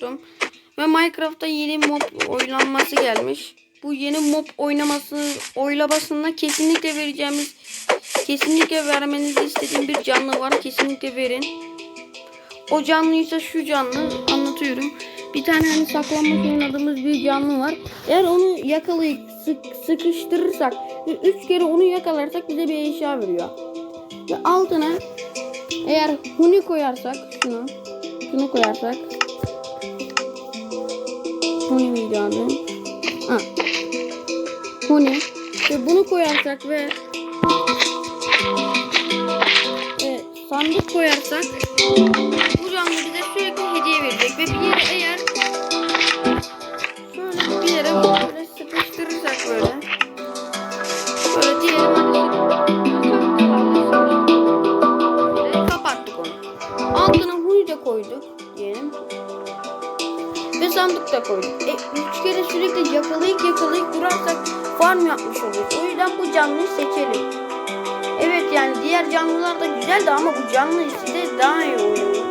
korktum. Ve Minecraft'ta yeni mob oynanması gelmiş. Bu yeni mob oynaması oylamasında kesinlikle vereceğimiz kesinlikle vermenizi istediğim bir canlı var. Kesinlikle verin. O canlıysa şu canlı anlatıyorum. Bir tane hani saklanmaç oynadığımız bir canlı var. Eğer onu yakalayıp sık, sıkıştırırsak ve üç kere onu yakalarsak bize bir eşya veriyor. Ve altına eğer huni koyarsak şunu şunu koyarsak huni miydi? Ha. Huni ve bunu koyarsak ve ve sandık koyarsak bu canlı bize sürekli hediye verecek ve bir yere eğer şöyle bir yere böyle sıkıştırırsak böyle böyle diyelim hadi kapattık onu. Altına huy da koyduk diyelim. Ve sandık koyduk. E, üç kere sürekli yakalayıp yakalayıp durarsak farm yapmış oluruz. O yüzden bu canlıyı seçelim. Evet yani diğer canlılar da güzeldi ama bu canlı size daha iyi oynuyor.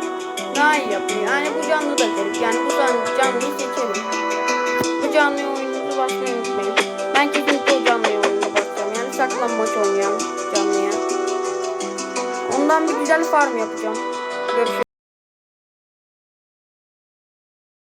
Daha iyi yapıyor. Yani bu canlı da garip. Yani bu can- canlıyı seçelim. Bu canlıya oyununuzu basmayı unutmayın. Ben kesinlikle o canlıya oyununa basacağım. Yani saklanmaç oynayan canlıya. Ondan bir güzel farm yapacağım. Görüşürüz.